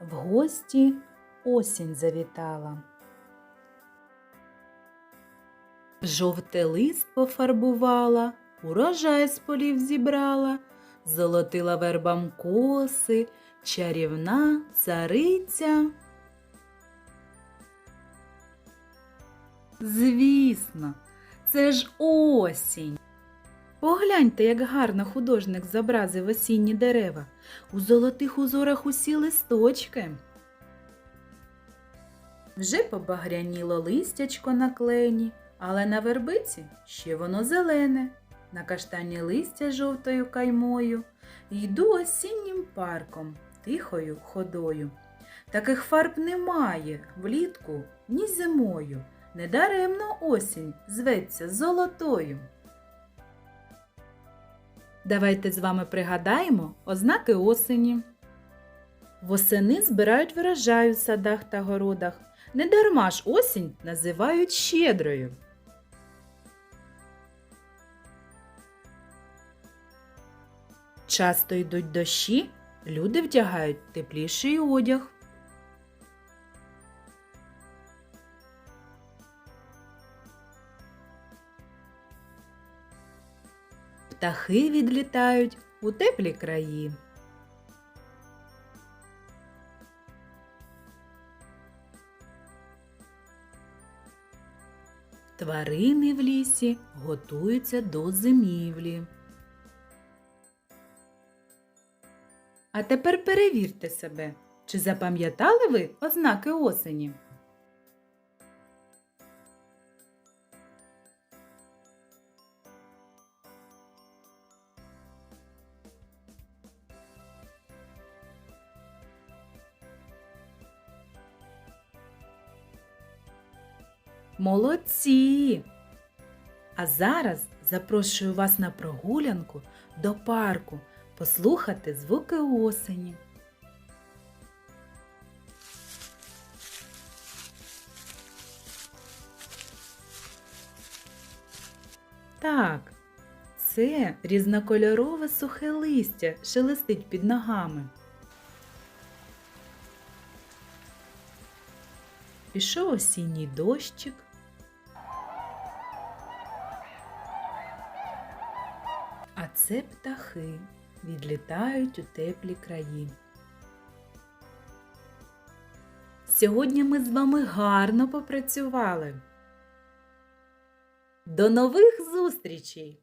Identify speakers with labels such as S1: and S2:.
S1: В гості осінь завітала. Жовте лист пофарбувала, урожай з полів зібрала, золотила вербам коси, чарівна цариця. Звісно, це ж осінь. Погляньте, як гарно художник зобразив осінні дерева. У золотих узорах усі листочки. Вже побагряніло листячко на клені, але на вербиці ще воно зелене. На каштані листя жовтою каймою. Йду осіннім парком, тихою ходою. Таких фарб немає влітку ні зимою. Недаремно осінь зветься золотою. Давайте з вами пригадаємо ознаки осені. Восени збирають врожай у садах та городах. Недарма ж осінь називають щедрою. Часто йдуть дощі, люди вдягають тепліший одяг. Птахи відлітають у теплі краї. Тварини в лісі готуються до зимівлі. А тепер перевірте себе, чи запам'ятали ви ознаки осені? Молодці! А зараз запрошую вас на прогулянку до парку послухати звуки осені. Так, це різнокольорове сухе листя шелестить під ногами. Пішов осінній дощик. А це птахи відлітають у теплі краї. Сьогодні ми з вами гарно попрацювали. До нових зустрічей!